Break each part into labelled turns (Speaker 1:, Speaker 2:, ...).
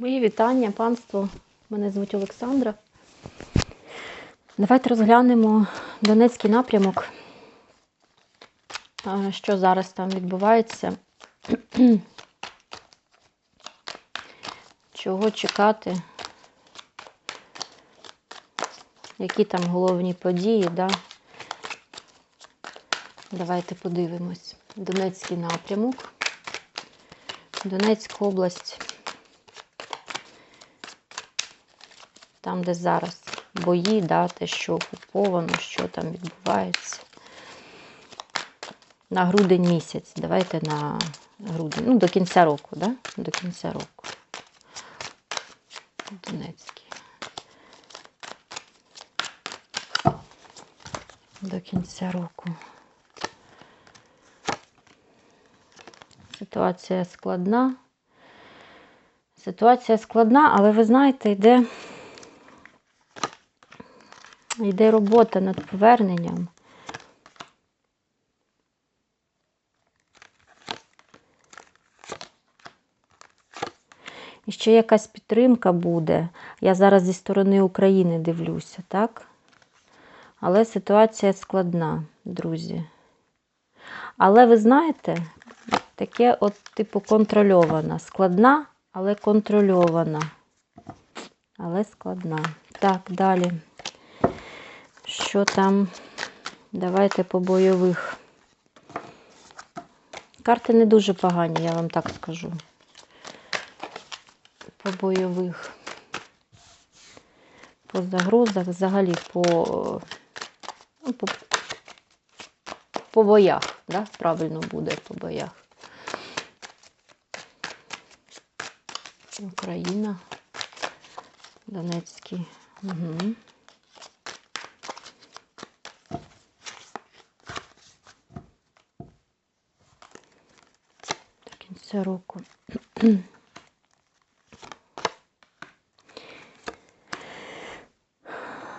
Speaker 1: Мої вітання, панство. Мене звуть Олександра. Давайте розглянемо Донецький напрямок. Що зараз там відбувається? Чого чекати? Які там головні події, да? Давайте подивимось. Донецький напрямок. Донецька область. Там, де зараз бої, да, те, що окуповано, що там відбувається. На грудень місяць. Давайте на грудень. Ну, до кінця року, да? До кінця року. Донецький. До кінця року. Ситуація складна. Ситуація складна, але ви знаєте, йде, йде робота над поверненням. І ще якась підтримка буде. Я зараз зі сторони України дивлюся, так? Але ситуація складна, друзі. Але ви знаєте, таке от, типу, контрольована. Складна, але контрольована. Але складна. Так, далі. Що там? Давайте по бойових. Карти не дуже погані, я вам так скажу. По бойових. По загрозах, взагалі по, ну, по, по боях, да? правильно буде по боях. Україна, Донецький. Угу. До кінця року.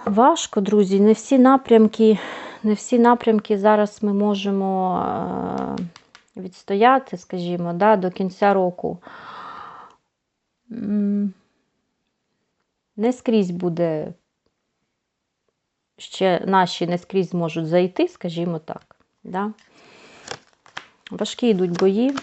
Speaker 1: Важко, друзі, не всі напрямки, не всі напрямки зараз ми можемо е, відстояти, скажімо, да, до кінця року. Не скрізь буде, ще наші не скрізь зможуть зайти, скажімо так. Да? Важкі йдуть бої.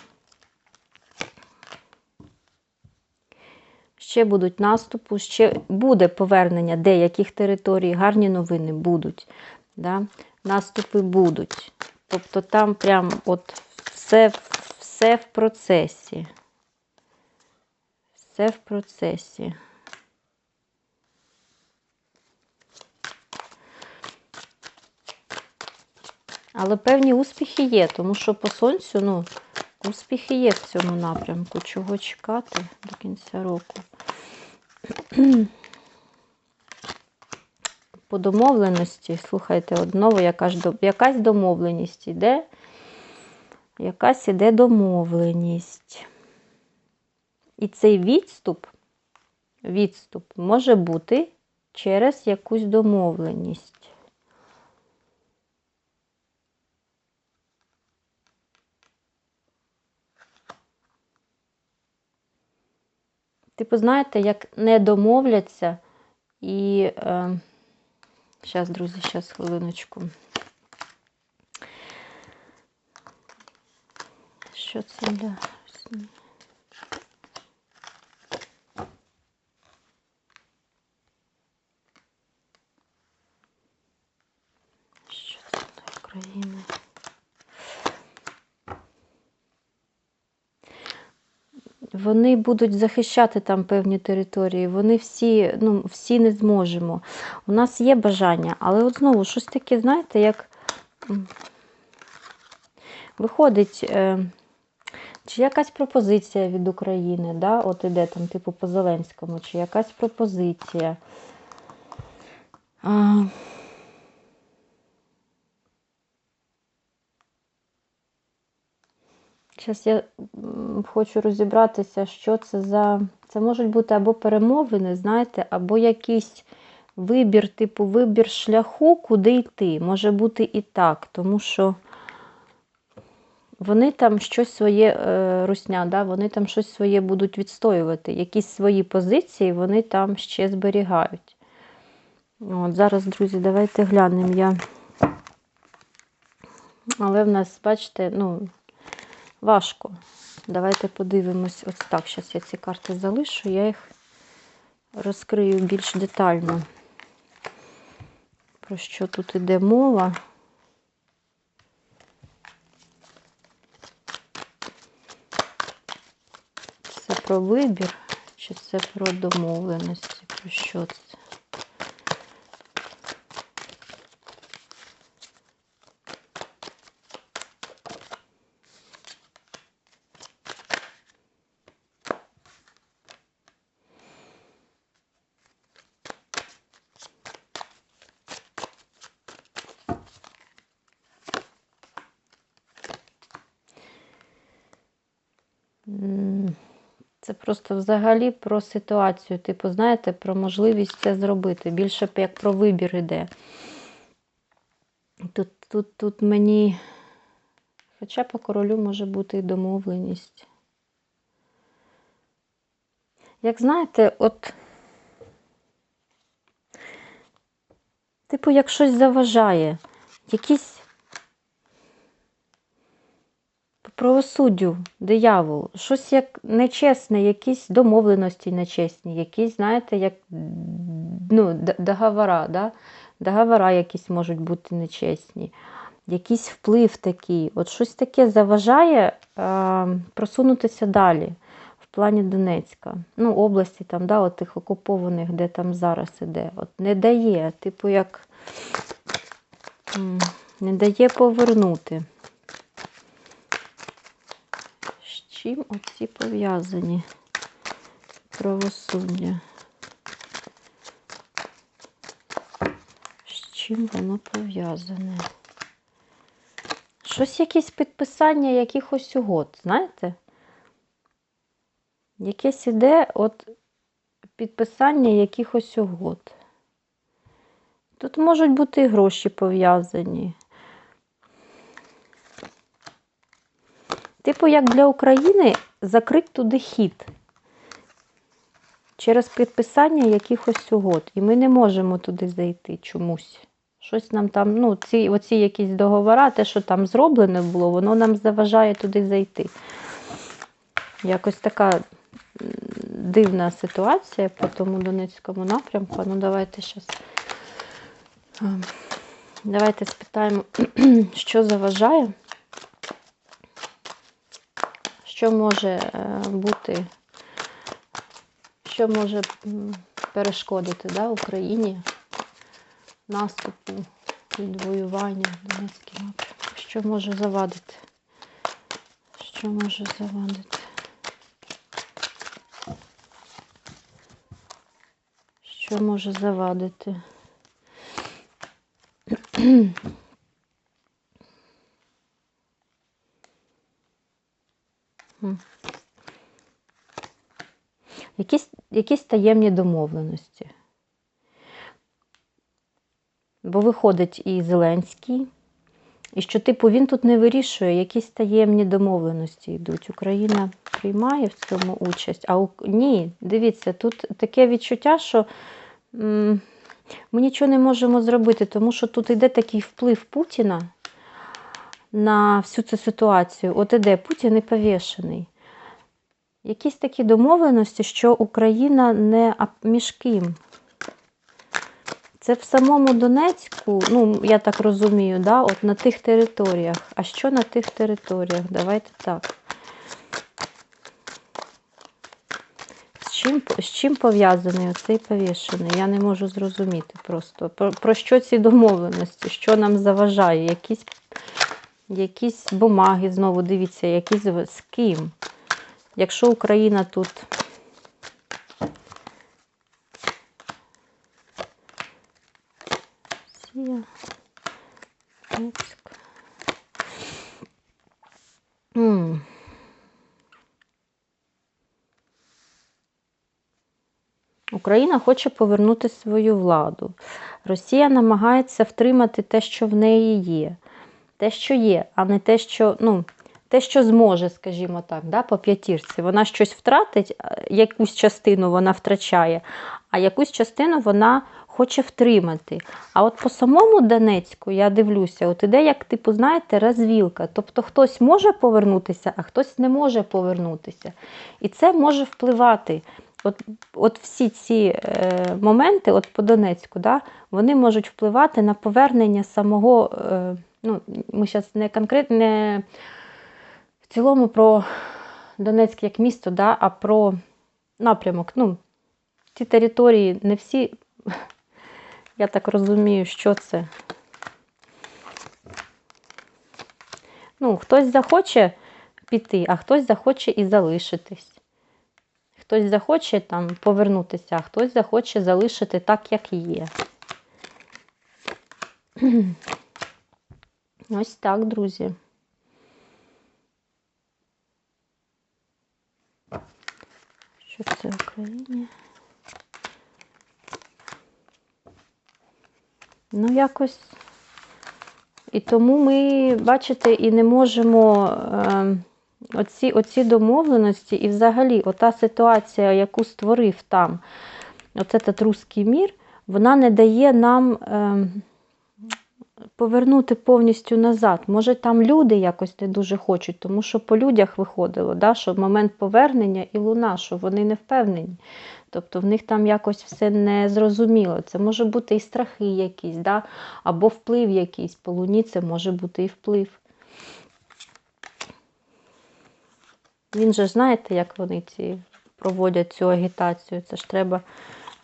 Speaker 1: Ще будуть наступи, ще буде повернення деяких територій, гарні новини будуть. Да? Наступи будуть. Тобто там прям от все, все в процесі. Все в процесі. Але певні успіхи є, тому що по сонцю, ну, успіхи є в цьому напрямку. Чого чекати до кінця року? По домовленості, слухайте, одного якась, домовленість іде. Якась іде домовленість. І цей відступ, відступ може бути через якусь домовленість. Типу, знаєте, як не домовляться і. Е, Зараз, друзі, зараз хвилиночку. Що це для. Що це для України? Вони будуть захищати там певні території. Вони всі, ну, всі не зможемо. У нас є бажання, але от знову щось таке, знаєте, як виходить, е, чи якась пропозиція від України, да? от іде там, типу, по Зеленському, чи якась пропозиція. Зараз я хочу розібратися, що це за. Це можуть бути або перемовини, знаєте, або якийсь вибір, типу вибір шляху, куди йти. Може бути і так, тому що вони там щось своє е, русня, да, вони там щось своє будуть відстоювати. Якісь свої позиції вони там ще зберігають. От, Зараз, друзі, давайте глянемо я. Але в нас, бачите, ну, важко. Давайте подивимось. Ось так. Зараз я ці карти залишу, я їх розкрию більш детально. Про що тут іде мова? Це про вибір, чи це про домовленості? Про що це? М, Це просто взагалі про ситуацію. Типу, знаєте, про можливість це зробити. Більше як про вибір іде. Тут, тут, тут мені. Хоча по королю може бути і домовленість. Як знаєте, от. Типу, як щось заважає, якісь по правосуддю, диявол, щось як нечесне, якісь домовленості нечесні, якісь, знаєте, як ну, договора, да? договора якісь можуть бути нечесні, якийсь вплив такий. От щось таке заважає е, просунутися далі в плані Донецька. Ну, області там, да, от тих окупованих, де там зараз іде. От не дає, типу, як не дає повернути. З чим оці пов'язані правосуддя? З чим воно пов'язане? Щось якесь підписання якихось угод, знаєте? Якесь іде от підписання якихось угод. Тут можуть бути і гроші пов'язані. Типу, як для України закрить туди хід через підписання якихось угод. І ми не можемо туди зайти чомусь. Щось нам там, ну, ці, оці якісь договори, те, що там зроблене було, воно нам заважає туди зайти. Якось така дивна ситуація по тому Донецькому напрямку. Ну, давайте зараз. Давайте спитаємо, що заважає, що може е, бути, що може перешкодити да, Україні наступу, відвоювання Донецький напрямок. Що може завадити? Що може завадити? Що може завадити? Якісь, якісь таємні домовленості. Бо виходить і Зеленський, і що, типу, він тут не вирішує, якісь таємні домовленості йдуть. Україна приймає в цьому участь. А у... ні, дивіться, тут таке відчуття, що м, ми нічого не можемо зробити, тому що тут йде такий вплив Путіна на всю цю ситуацію. От іде Путін і повішений. Якісь такі домовленості, що Україна не між ким. Це в самому Донецьку, ну, я так розумію, да, от на тих територіях. А що на тих територіях? Давайте так. З чим, з чим пов'язаний оцей повішений? Я не можу зрозуміти просто. Про, про що ці домовленості? Що нам заважає? Якісь, якісь бумаги, знову дивіться, якісь з ким? Якщо Україна тут. Україна хоче повернути свою владу. Росія намагається втримати те, що в неї є. Те, що є, а не те, що, ну, те, що зможе, скажімо так, да, по п'ятірці. Вона щось втратить, якусь частину вона втрачає, а якусь частину вона хоче втримати. А от по самому Донецьку я дивлюся, от іде, як типу, знаєте, розвілка. Тобто хтось може повернутися, а хтось не може повернутися. І це може впливати. От от всі ці е, моменти, от по Донецьку, да, вони можуть впливати на повернення самого. Е, ну, Ми зараз не конкретно не в цілому про Донецьк як місто, да, а про напрямок. Ну, Ці території не всі, я так розумію, що це. Ну, Хтось захоче піти, а хтось захоче і залишитись. Хтось захоче там повернутися, а хтось захоче залишити так, як є. Ось так, друзі. Що це в Україні? Ну, якось. І тому ми, бачите, і не можемо. Е оці оці домовленості, і взагалі ота ситуація, яку створив там оцей русський мір, вона не дає нам е, повернути повністю назад. Може, там люди якось не дуже хочуть, тому що по людях виходило, да, що момент повернення і луна, що вони не впевнені. Тобто в них там якось все не зрозуміло. Це може бути і страхи якісь, да? або вплив якийсь. По луні це може бути і вплив. Він же знаєте, як вони ці проводять цю агітацію. Це ж треба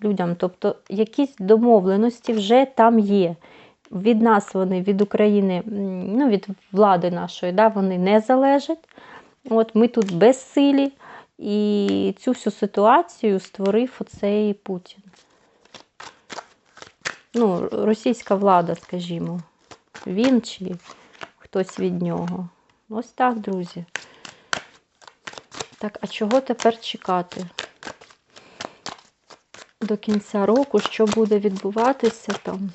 Speaker 1: людям. Тобто якісь домовленості вже там є. Від нас вони, від України, ну, від влади нашої, да, вони не залежать. От Ми тут безсилі. І цю всю ситуацію створив оцей Путін. Ну, російська влада, скажімо. Він чи хтось від нього. Ось так, друзі. Так, а чого тепер чекати? До кінця року, що буде відбуватися там?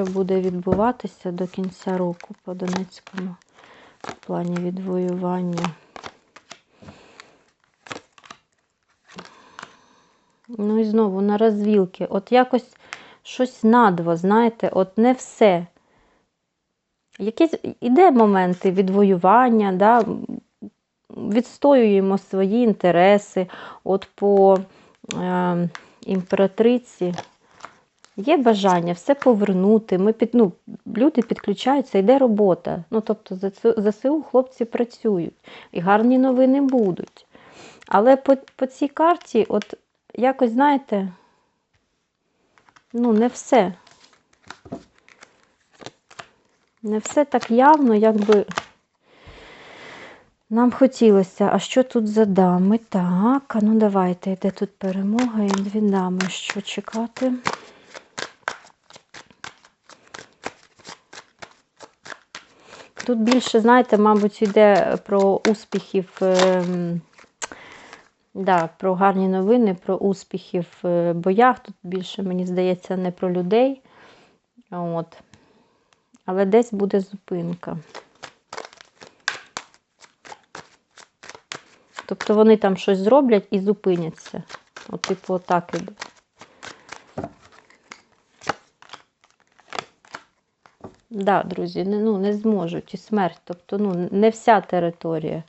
Speaker 1: Що буде відбуватися до кінця року по Донецькому в плані відвоювання? Ну і знову на розвілки. От якось щось надво, знаєте, от не все. Якісь іде моменти відвоювання, да? відстоюємо свої інтереси. От по е, імператриці є бажання все повернути. Ми під, ну, Люди підключаються, йде робота. Ну, Тобто ЗСУ хлопці працюють і гарні новини будуть. Але по, по цій карті, от якось, знаєте, ну, не все. Не все так явно, як би нам хотілося. А що тут за дами? Так, а ну давайте, де тут перемога і дві дами. Що чекати? Тут більше, знаєте, мабуть, йде про успіхів. Ем, Да, Про гарні новини, про успіхи в боях. Тут більше, мені здається, не про людей. От. Але десь буде зупинка. Тобто вони там щось зроблять і зупиняться. От, типу, отак іде. Да, друзі, не, ну, не зможуть і смерть. Тобто, ну, не вся територія.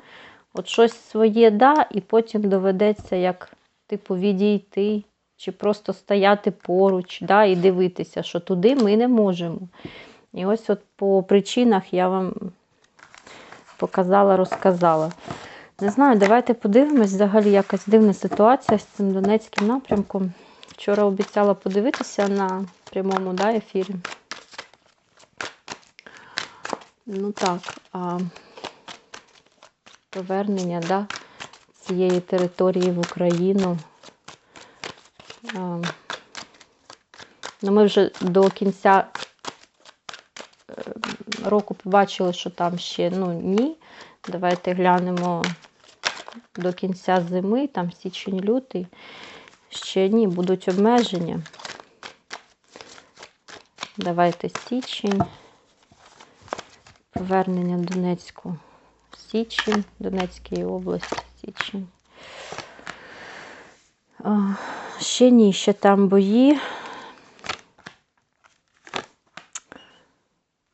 Speaker 1: От щось своє да, і потім доведеться як, типу, відійти, чи просто стояти поруч, да, і дивитися, що туди ми не можемо. І ось от по причинах я вам показала, розказала. Не знаю, давайте подивимось. Взагалі якась дивна ситуація з цим Донецьким напрямком. Вчора обіцяла подивитися на прямому да, ефірі. Ну так, а повернення да, цієї території в Україну. Ну, Ми вже до кінця е, року побачили, що там ще ну ні. Давайте глянемо до кінця зими, там січень-лютий. Ще ні, будуть обмеження. Давайте січень. Повернення Донецьку. Січень, Донецької області. А, ще ні, ще там бої.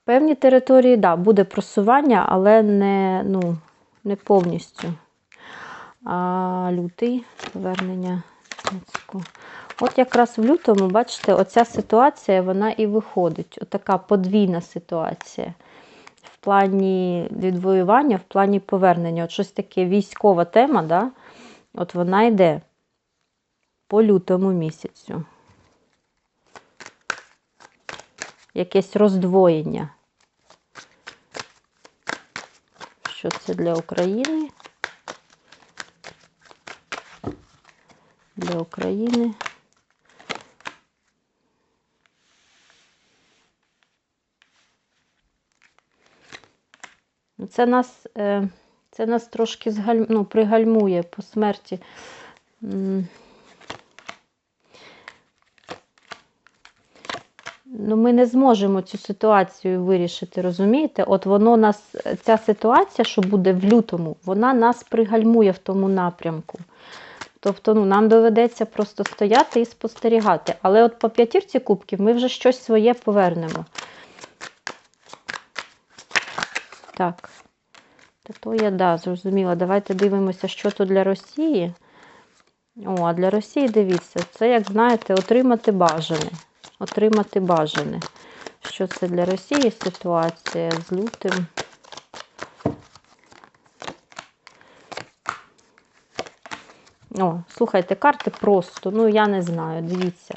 Speaker 1: Певні території, да, буде просування, але не, ну, не повністю. А лютий повернення Донецьку. От якраз в лютому, бачите, оця ситуація, вона і виходить. Отака подвійна ситуація. В плані відвоювання, в плані повернення. От щось таке військова тема, да? от вона йде по лютому місяцю. Якесь роздвоєння. Що це для України? Для України. Це нас, е, це нас трошки згаль... ну, пригальмує по смерті. Ну, Ми не зможемо цю ситуацію вирішити, розумієте? От воно нас, ця ситуація, що буде в лютому, вона нас пригальмує в тому напрямку. Тобто ну, нам доведеться просто стояти і спостерігати. Але от по п'ятірці кубків ми вже щось своє повернемо. Так. Та то я да, зрозуміла. Давайте дивимося, що тут для Росії. О, а для Росії дивіться, це, як знаєте, отримати бажане. Отримати бажане. Що це для Росії ситуація з лютим? О, слухайте, карти просто, ну я не знаю, дивіться.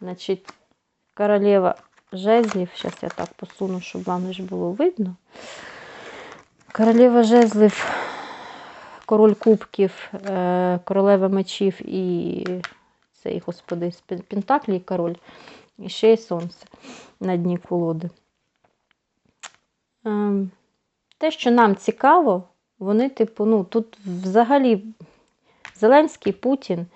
Speaker 1: Значить, королева жезлів, зараз я так посуну, щоб вам ж було видно. Королева жезлів, король кубків, е, королева мечів і цей, господи, Пентаклі король, і ще й сонце на дні колоди. Ем, те, що нам цікаво, вони, типу, ну, тут взагалі Зеленський Путін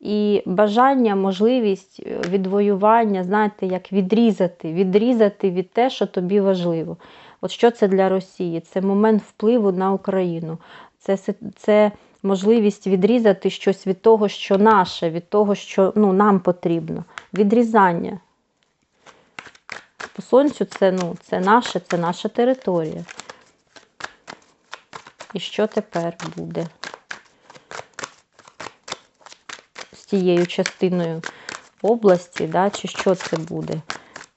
Speaker 1: і бажання, можливість відвоювання, знаєте, як відрізати, відрізати від те, що тобі важливо. От що це для Росії? Це момент впливу на Україну. Це це можливість відрізати щось від того, що наше, від того, що ну, нам потрібно. Відрізання. По сонцю це, ну, це наше, це наша територія. І що тепер буде? З тією частиною області, да, чи що це буде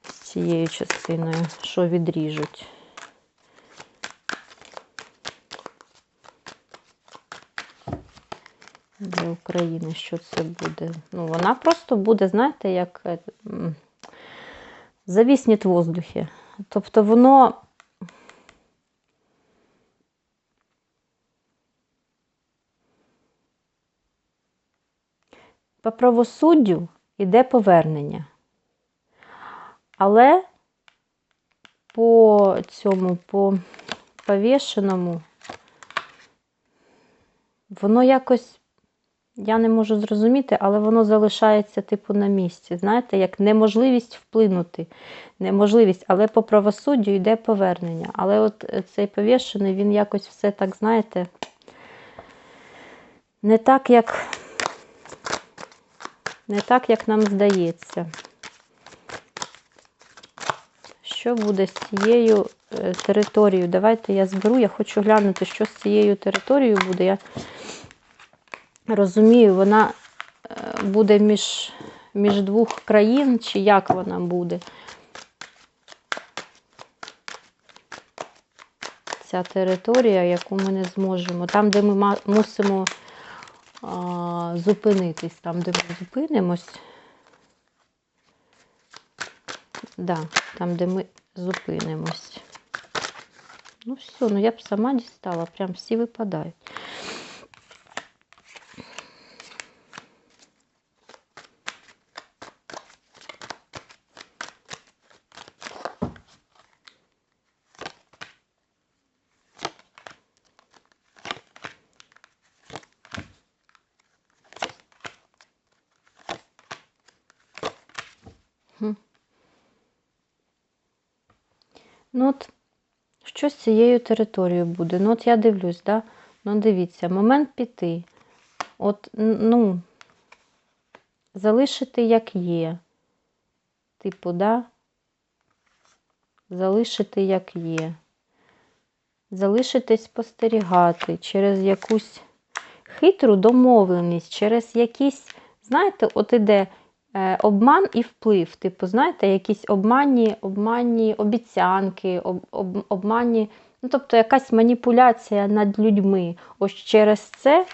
Speaker 1: з цією частиною, що відріжуть? Для України, що це буде. Ну, вона просто буде, знаєте, як е, завісніть в воздухі. Тобто воно. По правосуддю йде повернення. Але по цьому, по повішеному, воно якось я не можу зрозуміти, але воно залишається, типу, на місці. Знаєте, як неможливість вплинути. Неможливість, але по правосуддю йде повернення. Але от цей повішений, він якось все так, знаєте, не так, як не так, як нам здається. Що буде з цією е, територією? Давайте я зберу, я хочу глянути, що з цією територією буде. Я розумію, вона е, буде між, між двох країн, чи як вона буде. Ця територія, яку ми не зможемо. Там, де ми мусимо а, зупинитись, там, де ми зупинимось. Да, там, де ми зупинимось. Ну, все, ну я б сама дістала, прям всі випадають. Ну, от, що з цією територією буде? Ну, от я дивлюсь, да? Ну, дивіться, момент піти. От, ну, залишити як є. Типу, да? Залишити як є. Залишитись спостерігати через якусь хитру домовленість, через якісь, знаєте, от іде обман і вплив. Типу, знаєте, якісь обманні, обманні обіцянки, об, об, обманні, ну, тобто якась маніпуляція над людьми. Ось через це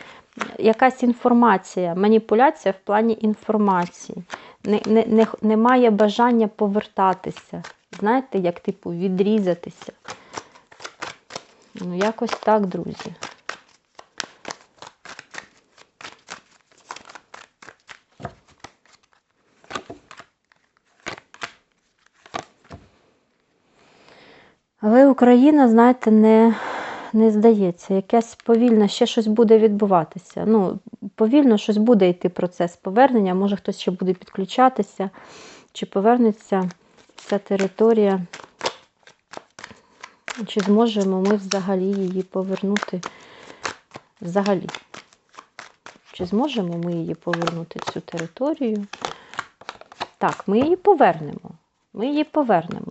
Speaker 1: якась інформація, маніпуляція в плані інформації. Не, не, не, немає бажання повертатися. Знаєте, як типу відрізатися. Ну, якось так, друзі. Але Україна, знаєте, не, не здається. Якесь повільно, ще щось буде відбуватися. Ну, повільно щось буде йти процес повернення, може хтось ще буде підключатися, чи повернеться ця територія. Чи зможемо ми взагалі її повернути? Взагалі. Чи зможемо ми її повернути, цю територію? Так, ми її повернемо. Ми її повернемо.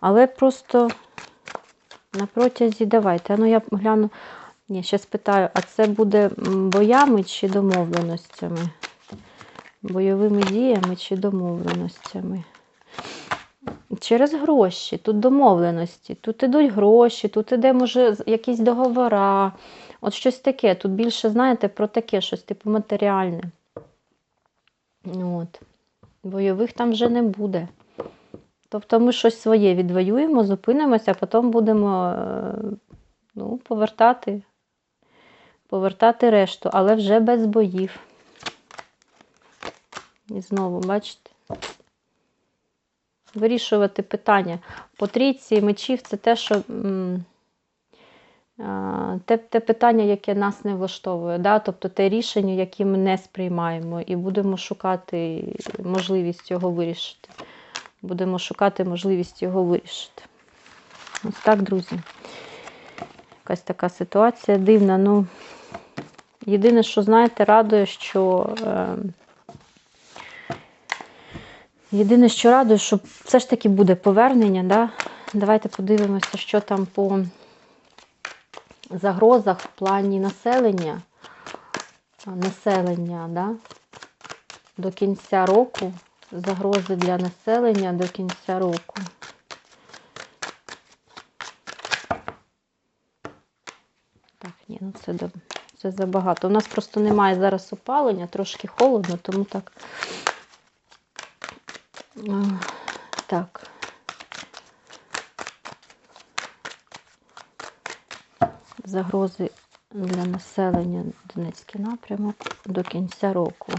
Speaker 1: Але просто на протязі, давайте, ну я гляну. Ні, ще спитаю, а це буде боями чи домовленостями? Бойовими діями чи домовленостями? Через гроші, тут домовленості, тут ідуть гроші, тут іде, може, якісь договора. От щось таке. Тут більше, знаєте, про таке щось, типу матеріальне. От. Бойових там вже не буде. Тобто ми щось своє відвоюємо, зупинимося, а потім будемо е, ну, повертати, повертати решту, але вже без боїв. І знову, бачите? Вирішувати питання. По трійці мечів це те, що те, те питання, яке нас не влаштовує, да? тобто те рішення, яке ми не сприймаємо, і будемо шукати можливість його вирішити. Будемо шукати можливість його вирішити. Ось так, друзі. Якась така ситуація дивна. Ну, єдине, що, знаєте, радує, що. Е, Єдине, що радує, що все ж таки буде повернення. Да? Давайте подивимося, що там по загрозах в плані населення. Населення, да? До кінця року. Загрози для населення до кінця року. Так, ні, ну це, це забагато. У нас просто немає зараз опалення, трошки холодно, тому так. Так. Загрози для населення Донецький напрямок до кінця року.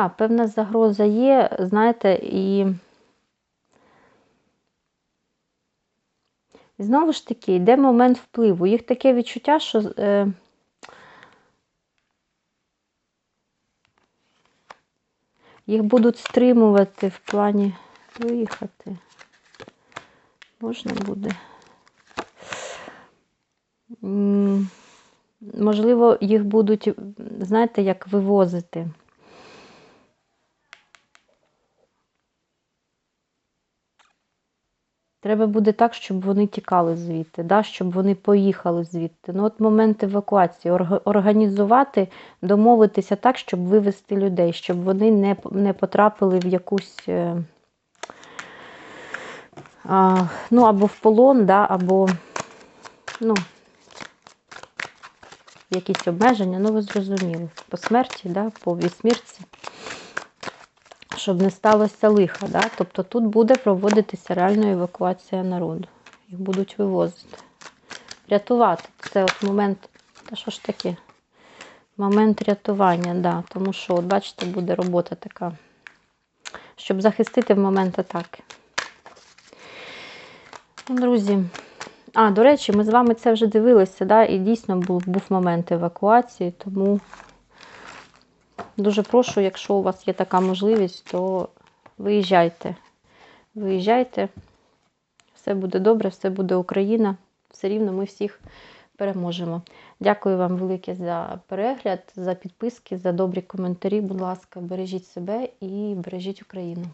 Speaker 1: Так, певна загроза є, знаєте, і знову ж таки, йде момент впливу. Їх таке відчуття, що е, їх будуть стримувати в плані виїхати. Можна буде. Можливо, їх будуть, знаєте, як вивозити. Треба буде так, щоб вони тікали звідти, да? щоб вони поїхали звідти. Ну, от момент евакуації організувати, домовитися так, щоб вивезти людей, щоб вони не, не потрапили в якусь. е, А, ну, або в полон, да, або ну, якісь обмеження, ну ви зрозуміли, по смерті, да, по відсмірці, щоб не сталося лиха. Да? Тобто тут буде проводитися реальна евакуація народу. Їх будуть вивозити. Рятувати. Це от момент, та що ж таке? Момент рятування, да. Тому що, от бачите, буде робота така, щоб захистити в момент атаки. Ну, Друзі, А, до речі, ми з вами це вже дивилися, да? і дійсно був, був момент евакуації, тому дуже прошу, якщо у вас є така можливість, то виїжджайте. Виїжджайте, все буде добре, все буде Україна. Все рівно ми всіх переможемо. Дякую вам велике за перегляд, за підписки, за добрі коментарі. Будь ласка, бережіть себе і бережіть Україну.